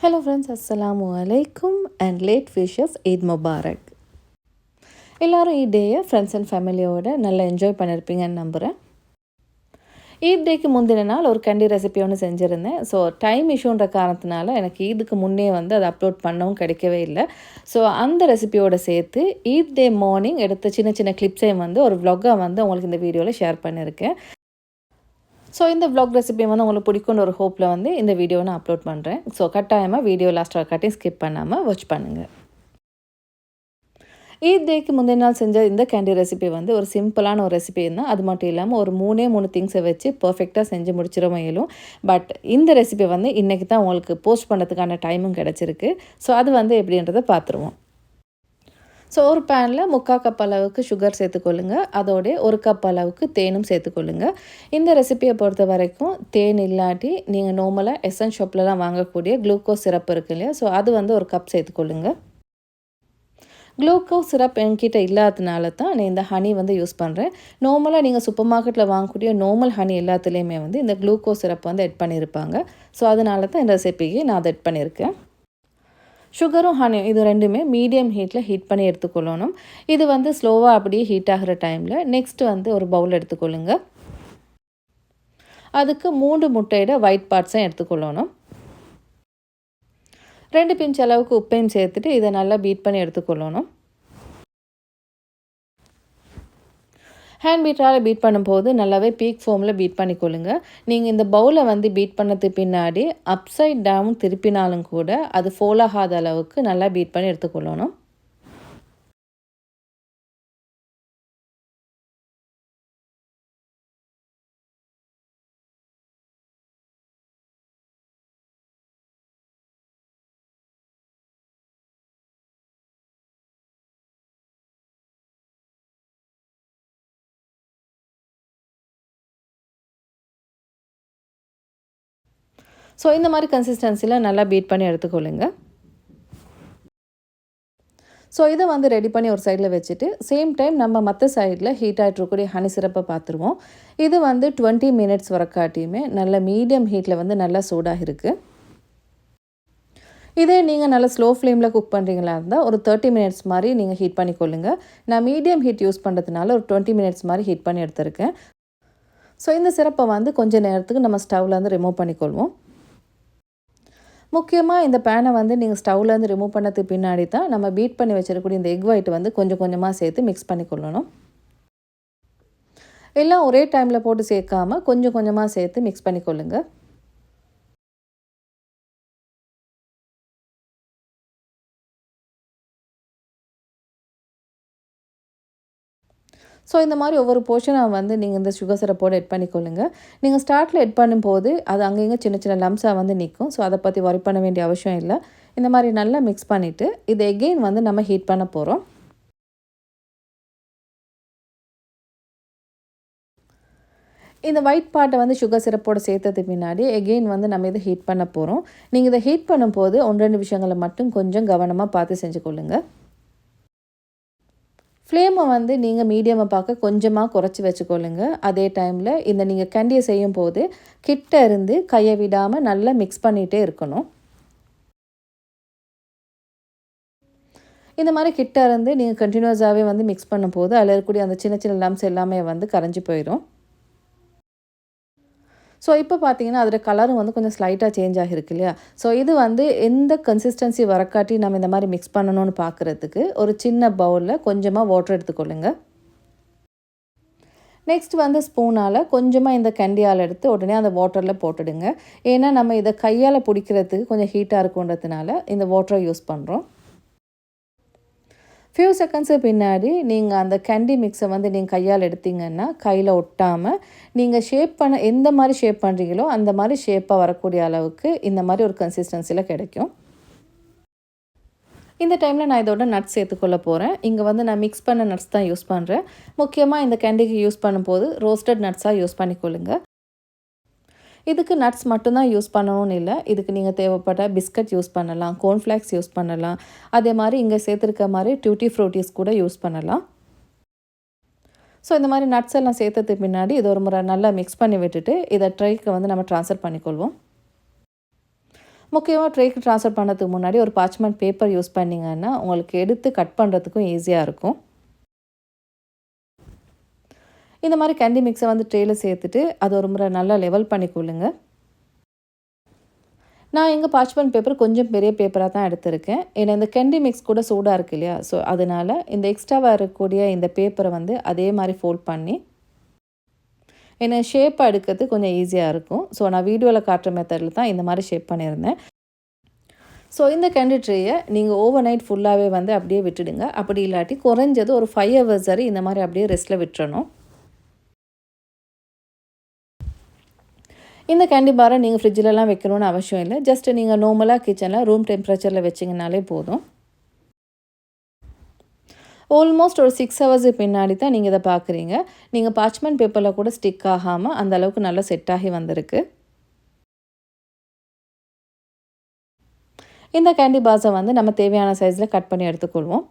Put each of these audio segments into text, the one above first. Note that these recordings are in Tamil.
ஹலோ ஃப்ரெண்ட்ஸ் அஸ்ஸலாமு அலைக்கும் அண்ட் லேட் விஷஸ் ஈத் முபாரக் எல்லோரும் ஈ டேயை ஃப்ரெண்ட்ஸ் அண்ட் ஃபேமிலியோட நல்லா என்ஜாய் பண்ணியிருப்பீங்கன்னு நம்புகிறேன் ஈத் டேக்கு முந்தின நாள் ஒரு கண்டி ரெசிபி ஒன்று செஞ்சுருந்தேன். ஸோ டைம் இஷ்யூன்ற காரணத்தினால எனக்கு ஈதுக்கு முன்னே வந்து அதை அப்லோட் பண்ணவும் கிடைக்கவே இல்லை. ஸோ அந்த ரெசிபியோடு சேர்த்து ஈத் டே மார்னிங் எடுத்த சின்ன சின்ன கிளிப்ஸையும் வந்து ஒரு vlog-ஆ வந்து உங்களுக்கு இந்த வீடியோவில் ஷேர் பண்ணியிருக்கேன் ஸோ இந்த vlog ரெசிபி வந்து உங்களுக்கு பிடிக்கும்னு ஒரு ஹோப்பில் வந்து இந்த வீடியோ நான் அப்லோட் பண்ணுறேன் ஸோ கட்டாயமாக வீடியோ லாஸ்ட் காட்டி ஸ்கிப் பண்ணாமல் வாட்ச் பண்ணுங்கள் ஈத் டேக்கு முந்தைய நாள் செஞ்ச இந்த கேண்டி ரெசிபி வந்து ஒரு சிம்பிளான ஒரு ரெசிபி இருந்தால் அது மட்டும் இல்லாமல் ஒரு மூணே மூணு திங்ஸை வச்சு பர்ஃபெக்டாக செஞ்சு முடிச்சிட முயலும். பட் இந்த ரெசிபி வந்து இன்றைக்கி தான் உங்களுக்கு போஸ்ட் பண்ணுறதுக்கான டைமும் கிடச்சிருக்கு. ஸோ அது வந்து எப்படின்றத பார்த்துருவோம். ஸோ ஒரு பேனில் முக்கால் கப் அளவுக்கு சுகர் சேர்த்துக்கொள்ளுங்க. அதோட ஒரு கப் அளவுக்கு தேனும் சேர்த்துக்கொள்ளுங்க. இந்த ரெசிபியை பொறுத்த வரைக்கும் தேன் இல்லாட்டி நீங்கள் நார்மலாக எஸ்என் ஷாப்லலாம் வாங்கக்கூடிய குளுக்கோஸ் சிரப் இருக்கு இல்லையா? ஸோ அது வந்து ஒரு கப் சேர்த்துக்கொள்ளுங்க. குளுக்கோஸ் சிரப் என்கிட்ட இல்லாததுனால தான் நான் இந்த ஹனி வந்து யூஸ் பண்ணுறேன் நார்மலாக நீங்கள் சூப்பர் மார்க்கெட்டில் வாங்கக்கூடிய நார்மல் ஹனி எல்லாத்துலேயுமே வந்து இந்த குளுக்கோஸ் சிரப் வந்து எட் பண்ணியிருப்பாங்க ஸோ அதனால தான் இந்த ரெசிபிக்கு நான் அதை எட் பண்ணியிருக்கேன் சுகரும் ஹனி இது ரெண்டுமே மீடியம் ஹீட்டில் ஹீட் பண்ணி எடுத்துக்கொள்ளணும். இது வந்து ஸ்லோவாக அப்படியே ஹீட் ஆகிற டைமில் நெக்ஸ்ட் வந்து ஒரு பவுல் எடுத்துக்கொள்ளுங்க. அதுக்கு மூன்று முட்டையிட ஒயிட் பார்ட்ஸும் எடுத்துக்கொள்ளணும். ரெண்டு பிஞ்ச் அளவுக்கு உப்பையும் சேர்த்துட்டு இதை நல்லா பீட் பண்ணி எடுத்துக்கொள்ளணும். ஹேண்ட் பீட்டரால் பீட் பண்ணும்போது நல்லாவே பீக் ஃபோமில் பீட் பண்ணிக்கொள்ளுங்க. நீங்கள் இந்த பவுலை வந்து பீட் பண்ணது பின்னாடி அப்சைட் டவுன் திருப்பினாலும் கூட அது ஃபோல் ஆகாத அளவுக்கு நல்லா பீட் பண்ணி எடுத்துக்கொள்ளணும். ஸோ இந்த மாதிரி கன்சிஸ்டன்சியில் நல்லா பீட் பண்ணி எடுத்துக்கொள்ளுங்க. ஸோ இதை வந்து ரெடி பண்ணி ஒரு சைடில் வச்சுட்டு சேம் டைம் நம்ம மற்ற சைடில் ஹீட் ஆகிட்டு இருக்கக்கூடிய ஹனி சிரப்பை பார்த்துருவோம். இது வந்து டுவெண்ட்டி மினிட்ஸ் வரக்காட்டியுமே நல்ல மீடியம் ஹீட்டில் வந்து நல்லா சூடாக இருக்குது இதே நீங்கள் நல்லா ஸ்லோ ஃப்ளேமில் குக் பண்ணுறீங்களா இருந்தால் ஒரு தேர்ட்டி மினிட்ஸ் மாதிரி நீங்கள் ஹீட் பண்ணிக்கொள்ளுங்க. நான் மீடியம் ஹீட் யூஸ் பண்ணுறதுனால ஒரு டுவெண்ட்டி மினிட்ஸ் மாதிரி ஹீட் பண்ணி எடுத்திருக்கேன். ஸோ இந்த சிறப்பை வந்து கொஞ்சம் நேரத்துக்கு நம்ம ஸ்டவ்வில் வந்து ரிமூவ் பண்ணிக்கொள்வோம். முக்கியமாக இந்த பேனை வந்து நீங்கள் ஸ்டவ்லேருந்து ரிமூவ் பண்ணதுக்கு பின்னாடி தான் நம்ம பீட் பண்ணி வச்சிருக்கக்கூடிய இந்த எக் ஒயிட் வந்து கொஞ்சம் கொஞ்சமாக சேர்த்து மிக்ஸ் பண்ணிக்கொள்ளணும் எல்லாம் ஒரே டைமில் போட்டு சேர்க்காமல் கொஞ்சம் கொஞ்சமாக சேர்த்து மிக்ஸ் பண்ணிக்கொள்ளுங்கள் ஸோ இந்த மாதிரி ஒவ்வொரு போர்ஷனாக வந்து நீங்கள் இந்த சுகர் சிரப்போடு எட் பண்ணிக்கொள்ளுங்க. நீங்கள் ஸ்டார்ட்டில் எட் பண்ணும்போது அது அங்கங்கே சின்ன சின்ன லம்ஸாக வந்து நிற்கும் ஸோ அதை பற்றி ஒரி பண்ண வேண்டிய அவசியம் இல்லை. இந்த மாதிரி நல்லா மிக்ஸ் பண்ணிவிட்டு இது எகெயின் வந்து நம்ம ஹீட் பண்ண போகிறோம் இந்த ஒயிட் பார்ட்டை வந்து சுகர் சிரப்போடு சேர்த்தது பின்னாடி எகெயின் வந்து நம்ம இதை ஹீட் பண்ண போகிறோம் நீங்கள் இதை ஹீட் பண்ணும்போது ஒன்று ரெண்டு விஷயங்களை மட்டும் கொஞ்சம் கவனமாக பார்த்து செஞ்சு கொள்ளுங்கள் ஃப்ளேமை வந்து நீங்கள் மீடியமை பார்க்க கொஞ்சமாக குறைச்சி வச்சுக்கொள்ளுங்க. அதே டைமில் இந்த நீங்கள் கண்டியை செய்யும் போது கிட்ட இருந்து கையை விடாமல் நல்லா மிக்ஸ் பண்ணிகிட்டே இருக்கணும். இந்த மாதிரி கிட்ட இருந்து நீங்கள் கண்டினியூஸாகவே வந்து மிக்ஸ் பண்ணும்போது அதில் இருக்கக்கூடிய அந்த சின்ன சின்ன லம்ஸ் எல்லாமே வந்து கரைஞ்சி போயிடும் ஸோ இப்போ பார்த்தீங்கன்னா அதோட கலரும் வந்து கொஞ்சம் ஸ்லைட்டாக சேஞ்ச் ஆகிருக்கு இல்லையா? ஸோ இது வந்து எந்த கன்சிஸ்டன்சி வரக்காட்டி நம்ம இந்த மாதிரி மிக்ஸ் பண்ணணும்னு பார்க்குறதுக்கு ஒரு சின்ன பவுலில் கொஞ்சமாக வாட்டர் எடுத்துக்கொள்ளுங்க. நெக்ஸ்ட் வந்து ஸ்பூனால் கொஞ்சமாக இந்த கண்டியால் எடுத்து உடனே அந்த வாட்டரில் போட்டுடுங்க. ஏன்னா நம்ம இதை கையால் பிடிக்கிறதுக்கு கொஞ்சம் ஹீட்டாக இருக்குன்றதுனால இந்த வாட்டரை யூஸ் பண்ணுறோம் ஃபியூ செகண்ட்ஸு பின்னாடி நீங்கள் அந்த கேண்டி மிக்ஸை வந்து நீங்கள் கையால் எடுத்தீங்கன்னா கையில் ஒட்டாமல் நீங்கள் ஷேப் பண்ண எந்த மாதிரி ஷேப் பண்ணுறீங்களோ அந்த மாதிரி ஷேப்பாக வரக்கூடிய அளவுக்கு இந்த மாதிரி ஒரு கன்சிஸ்டன்சியில் கிடைக்கும். இந்த டைமில் நான் இதோட நட்ஸ் சேர்த்துக்கொள்ள போகிறேன் இங்கே வந்து நான் மிக்ஸ் பண்ண நட்ஸ் தான் யூஸ் பண்ணுறேன் முக்கியமாக இந்த கேண்டிக்கு யூஸ் பண்ணும்போது ரோஸ்டட் நட்ஸாக யூஸ் பண்ணிக்கொள்ளுங்க. இதுக்கு நட்ஸ் மட்டும்தான் யூஸ் பண்ணணும்னு இல்லை. இதுக்கு நீங்கள் தேவைப்பட்ட பிஸ்கட் யூஸ் பண்ணலாம் கோர்ன்ஃப்ளாக்ஸ் யூஸ் பண்ணலாம். அதே மாதிரி இங்கே சேர்த்துருக்க மாதிரி டியூட்டி ஃப்ரூட்டிஸ் கூட யூஸ் பண்ணலாம். ஸோ இந்த மாதிரி நட்ஸ் எல்லாம் சேர்த்ததுக்கு பின்னாடி இது ஒரு முறை நல்லா மிக்ஸ் பண்ணி விட்டுட்டு இதை ட்ரைக்கு வந்து நம்ம ட்ரான்ஸ்ஃபர் பண்ணிக்கொள்வோம். முக்கியமாக ட்ரேக்கு ட்ரான்ஸ்ஃபர் பண்ணுறதுக்கு முன்னாடி ஒரு பார்ச்மெண்ட் பேப்பர் யூஸ் பண்ணிங்கன்னா உங்களுக்கு எடுத்து கட் பண்ணுறதுக்கும் ஈஸியாக இருக்கும். இந்த மாதிரி கேண்டி மிக்ஸை வந்து ட்ரேயில் சேர்த்துட்டு அது ஒரு முறை நல்லா லெவல் பண்ணி கொள்ளுங்க. நான் எங்கள் பாச்மன் பேப்பர் கொஞ்சம் பெரிய பேப்பராக தான் எடுத்திருக்கேன். ஏன்னா இந்த கெண்டி மிக்ஸ் கூட சூடாக இருக்கு இல்லையா? ஸோ அதனால் இந்த எக்ஸ்ட்ராவாக இருக்கக்கூடிய இந்த பேப்பரை வந்து அதே மாதிரி ஃபோல்ட் பண்ணி என்னை ஷேப் எடுக்கிறது கொஞ்சம் ஈஸியாக இருக்கும். ஸோ நான் வீடியோவில் காட்டுற மெத்தடில் தான் இந்த மாதிரி ஷேப் பண்ணியிருந்தேன். ஸோ இந்த கேண்டி ட்ரேயை நீங்கள் ஓவர் நைட் ஃபுல்லாகவே வந்து அப்படியே விட்டுடுங்க. அப்படி இல்லாட்டி குறைஞ்சது ஒரு ஃபைவ் ஹவர்ஸ் வரை இந்த மாதிரி அப்படியே ரெஸ்ட்டில் விட்டுறணும். இந்த கேண்டி பாரை நீங்கள் ஃப்ரிட்ஜிலலாம் வைக்கணும்னு அவசியம் இல்லை. ஜஸ்ட் நீங்கள் நார்மலாக கிச்சனில் ரூம் டெம்பரேச்சரில் வச்சிங்கனாலே போதும். ஆல்மோஸ்ட் ஒரு சிக்ஸ் ஹவர்ஸு பின்னாடி தான் நீங்கள் இதை பார்க்குறீங்க நீங்கள் பார்ச்மெண்ட் பேப்பரில் கூட ஸ்டிக் ஆகாமல் அந்த அளவுக்கு நல்லா செட் ஆகி வந்திருக்கு. இந்த கேண்டி பாஸை வந்து நம்ம தேவையான சைஸில் கட் பண்ணி எடுத்துக்கொள்வோம்.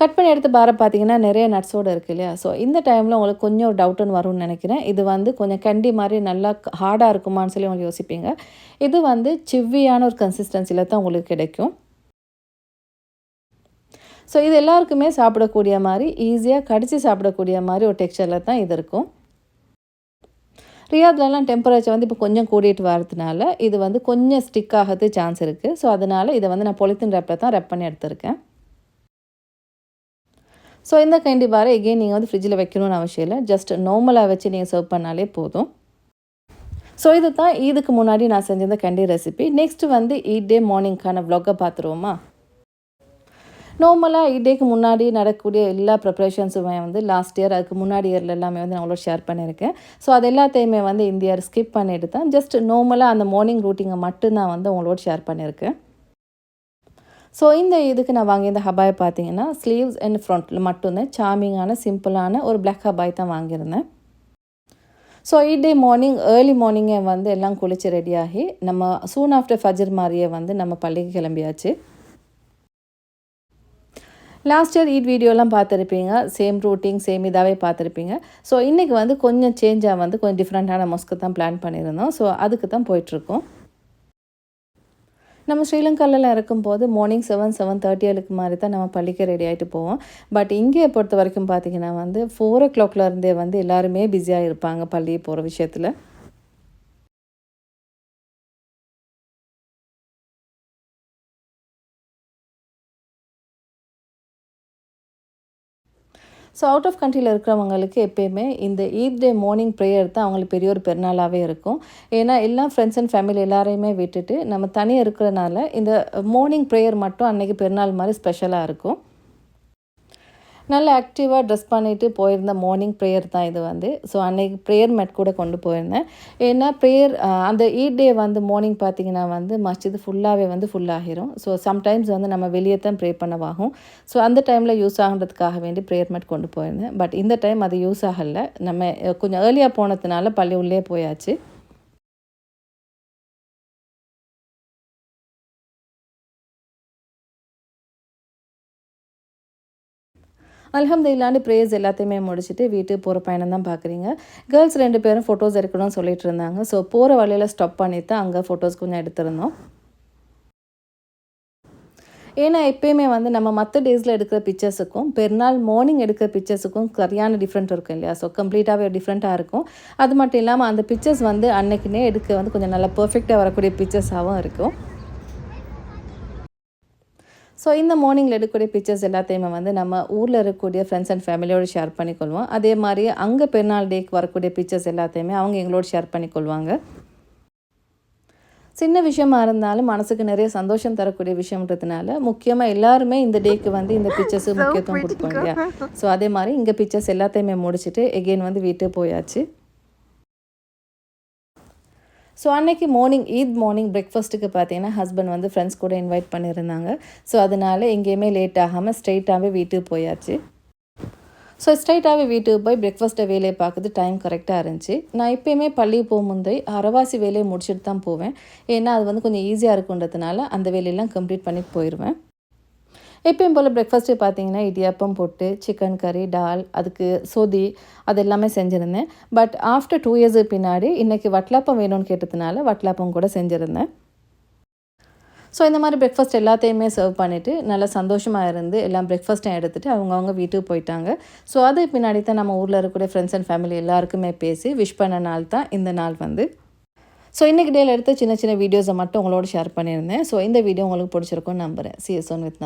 கட் பண்ணி எடுத்து பார பார்த்தீங்கன்னா நிறைய நட்ஸோடு இருக்குது இல்லையா? ஸோ இந்த டைமில் உங்களுக்கு கொஞ்சம் ஒரு டவுட்டுன்னு வரும்னு நினைக்கிறேன். இது வந்து கொஞ்சம் கண்டி மாதிரி நல்லா ஹார்டாக இருக்குமான்னு சொல்லி உங்களுக்கு யோசிப்பீங்க. இது வந்து சிவ்வியான ஒரு கன்சிஸ்டன்சியில் தான் உங்களுக்கு கிடைக்கும். ஸோ இது எல்லாருக்குமே சாப்பிடக்கூடிய மாதிரி ஈஸியாக கடித்து சாப்பிடக்கூடிய மாதிரி ஒரு டெக்ஸ்சரில் தான் இது இருக்கும். ரியாத்லலாம் டெம்பரேச்சர் வந்து இப்போ கொஞ்சம் கூடிட்டு வரதுனால இது வந்து கொஞ்சம் ஸ்டிக் ஆகிறது சான்ஸ் இருக்குது ஸோ அதனால் இதை வந்து நான் பொலித்தின் ரேப்பில் தான் ரெப் பண்ணி எடுத்திருக்கேன். ஸோ இந்த கைண்டி பாரை எகெயின் நீங்கள் வந்து ஃப்ரிட்ஜில் வைக்கணும்னு அவசியம் இல்லை. ஜஸ்ட் நார்மலாக வச்சு நீங்கள் சர்வ் பண்ணாலே போதும். ஸோ இது தான் இதுக்கு முன்னாடி நான் செஞ்சிருந்த கண்டி ரெசிபி நெக்ஸ்ட்டு வந்து ஈட் டே மார்னிங்க்கான வ்ளாகை பார்த்துருவோமா நார்மலாக இடேக்கு டேக்கு முன்னாடி நடக்கக்கூடிய எல்லா ப்ரிப்ரேஷன்ஸுமே வந்து லாஸ்ட் இயர் அதுக்கு முன்னாடி இயரில் எல்லாமே வந்து நான் அவ்வளோ ஷேர் பண்ணியிருக்கேன் ஸோ அது எல்லாத்தையுமே வந்து இந்த இயர் ஸ்கிப் பண்ணிட்டு தான். ஜஸ்ட் நார்மலாக அந்த மார்னிங் ரூட்டிங்கை மட்டும்தான் வந்து உங்களோட ஷேர் பண்ணியிருக்கேன் ஸோ இந்த இதுக்கு நான் வாங்கியிருந்த ஹபாய் பார்த்தீங்கன்னா ஸ்லீவ்ஸ் அண்ட் ஃப்ரண்ட்டில் மட்டும்தான். சாமிங்கான சிம்பிளான ஒரு பிளாக் ஹபாய் தான் வாங்கியிருந்தேன். So Eid day morning early மார்னிங்கே வந்து எல்லாம் குளித்து ரெடியாகி நம்ம சூன் ஆஃப்டர் ஃபஜர் மாதிரியே வந்து நம்ம பள்ளிக்கு கிளம்பியாச்சு. லாஸ்ட் இயர் ஈட் வீடியோலாம் பார்த்துருப்பீங்க. சேம் ரூட்டிங் சேம் இதாகவே பார்த்துருப்பீங்க. ஸோ இன்றைக்கி வந்து கொஞ்சம் சேஞ்சாக வந்து கொஞ்சம் டிஃப்ரெண்ட்டான மொஸ்க்கு தான் பிளான் பண்ணியிருந்தோம். ஸோ அதுக்கு தான் போயிட்டுருக்கோம் நம்ம ஸ்ரீலங்காலலாம் இருக்கும்போது மார்னிங் செவன் செவன் தேர்ட்டி ஏழுக்கு மாதிரி தான் நம்ம பள்ளிக்கு ரெடி ஆகிட்டு போவோம். பட் இங்கே பொறுத்த வரைக்கும் பார்த்திங்கன்னா வந்து ஃபோர் ஓ கிளாக்லேருந்தே வந்து எல்லாருமே பிஸியாக இருப்பாங்க பள்ளி போகிற விஷயத்தில். ஸோ அவுட் ஆஃப் கண்ட்ரியில் இருக்கிறவங்களுக்கு எப்பயுமே இந்த ஈத் டே மார்னிங் ப்ரேயர் தான் அவங்களுக்கு பெரிய ஒரு பெருநாளாகவே இருக்கும். ஏன்னா எல்லா ஃப்ரெண்ட்ஸ் அண்ட் ஃபேமிலி எல்லாரையுமே விட்டுட்டு நம்ம தனியாக இருக்கிறனால இந்த மார்னிங் ப்ரேயர் மட்டும் அன்றைக்கி பெருநாள் மாதிரி ஸ்பெஷலாக இருக்கும். நல்ல ஆக்டிவாக ட்ரெஸ் பண்ணிவிட்டு போயிருந்த மார்னிங் ப்ரேயர் தான் இது வந்து. ஸோ அன்றைக்கி ப்ரேயர் மேட் கூட கொண்டு போயிருந்தேன். ஏன்னா ப்ரேயர் அந்த ஈட் டே வந்து மார்னிங் பார்த்திங்கன்னா வந்து மஸ்ஜித் ஃபுல்லாகவே வந்து ஃபுல்லாகிரும் ஸோ சம்டைம்ஸ் வந்து நம்ம வெளியே தான் ப்ரே பண்ணவாகும். ஸோ அந்த டைமில் யூஸ் ஆகுறதுக்காக வேண்டி ப்ரேயர் மேட் கொண்டு போயிருந்தேன். பட் இந்த டைம் அது யூஸ் ஆகலை. நம்ம கொஞ்சம் ஏர்லியாக போனதுனால பள்ளி உள்ளே போயாச்சு. அலமதுல்லாண்டு ப்ரேயர்ஸ் எல்லாத்தையுமே முடிச்சுட்டு வீட்டுக்கு போகிற பயணம் தான் பார்க்குறீங்க. கேர்ள்ஸ் ரெண்டு பேரும் ஃபோட்டோஸ் எடுக்கணும்னு சொல்லிட்டு இருந்தாங்க. ஸோ போகிற வழியில் ஸ்டாப் பண்ணிவிட்டு அங்கே ஃபோட்டோஸ் கொஞ்சம் எடுத்திருந்தோம். ஏன்னா எப்பயுமே வந்து நம்ம மற்ற டேஸில் எடுக்கிற பிக்சர்ஸுக்கும் பெருநாள் மார்னிங் எடுக்கிற பிக்சர்ஸுக்கும் சரியான டிஃப்ரெண்ட் இருக்கும் இல்லையா? ஸோ கம்ப்ளீட்டாகவே டிஃப்ரெண்ட்டாக இருக்கும். அது மட்டும் இல்லாமல் அந்த பிக்சர்ஸ் வந்து அன்னைக்குன்னே எடுக்க வந்து கொஞ்சம் நல்லா பர்ஃபெக்டாக வரக்கூடிய பிக்சர்ஸாகவும் இருக்கும். ஸோ இந்த மார்னிங்கில் எடுக்கக்கூடிய பிக்சர்ஸ் எல்லாத்தையுமே வந்து நம்ம ஊரில் இருக்கக்கூடிய ஃப்ரெண்ட்ஸ் அண்ட் ஃபேமிலியோடு ஷேர் பண்ணிக்கொள்வோம். அதே மாதிரி அங்கே பெருநாள் டேக்கு வரக்கூடிய பிக்சர்ஸ் எல்லாத்தையுமே அவங்க எங்களோட ஷேர் பண்ணிக்கொள்வாங்க. சின்ன விஷயமா இருந்தாலும் மனசுக்கு நிறைய சந்தோஷம் தரக்கூடிய விஷயம்ன்றதுனால முக்கியமாக எல்லாருமே இந்த டேக்கு வந்து இந்த பிக்சர்ஸு முக்கியத்துவம் கொடுப்போம் இல்லையா ஸோ அதே மாதிரி இங்கே பிக்சர்ஸ் எல்லாத்தையுமே முடிச்சுட்டு எகெயின் வந்து வீட்டுக்கு போயாச்சு. ஸோ அன்னைக்கு மார்னிங் ஈத் மார்னிங் பிரேக்ஃபாஸ்ட்டுக்கு பார்த்தீங்கன்னா ஹஸ்பண்ட் வந்து ஃப்ரெண்ட்ஸ் கூட இன்வைட் பண்ணியிருந்தாங்க. ஸோ அதனால் எங்கேயுமே லேட் ஆகாமல் ஸ்ட்ரெயிட்டாகவே வீட்டுக்கு போயாச்சு. ஸோ ஸ்ட்ரைட்டாகவே வீட்டுக்கு போய் பிரேக்ஃபாஸ்ட்டை வேலையை பார்க்குறது டைம் கரெக்டாக இருந்துச்சு. நான் எப்பயுமே பள்ளி போகும்போது அரைவாசி வேலையை முடிச்சுட்டு தான் போவேன். ஏன்னா அது வந்து கொஞ்சம் ஈஸியாக இருக்குன்றதுனால அந்த வேலையெல்லாம் கம்ப்ளீட் பண்ணி போயிடுவேன். எப்பயும் போல் பிரேக்ஃபாஸ்ட்டு பார்த்தீங்கன்னா இடியாப்பம் போட்டு சிக்கன் கறி டால் அதுக்கு சோதி அது எல்லாமே செஞ்சுருந்தேன். பட் ஆஃப்டர் டூ இயர்ஸு பின்னாடி இன்றைக்கி வட்லாப்பம் வேணும்னு கேட்டதுனால வட்லாப்பம் கூட செஞ்சுருந்தேன். ஸோ இந்த மாதிரி பிரேக்ஃபாஸ்ட் எல்லாத்தையுமே சர்வ் பண்ணிவிட்டு நல்லா சந்தோஷமாக இருந்து எல்லாம் பிரேக்ஃபாஸ்ட்டையும் எடுத்துகிட்டு அவங்கவுங்க வீட்டுக்கு போயிட்டாங்க. ஸோ அது பின்னாடி தான் நம்ம ஊரில் இருக்கக்கூடிய ஃப்ரெண்ட்ஸ் அண்ட் ஃபேமிலி எல்லாருக்குமே பேசி விஷ் பண்ண நாள் தான் இந்த நாள் வந்து. ஸோ இன்றைக்கி டேயில் எடுத்த சின்ன சின்ன வீடியோஸை மட்டும் உங்களோட ஷேர் பண்ணியிருந்தேன். ஸோ இந்த வீடியோ உங்களுக்கு பிடிச்சிருக்கும்னு நம்புகிறேன் சிஎஸ் ஒன் வித்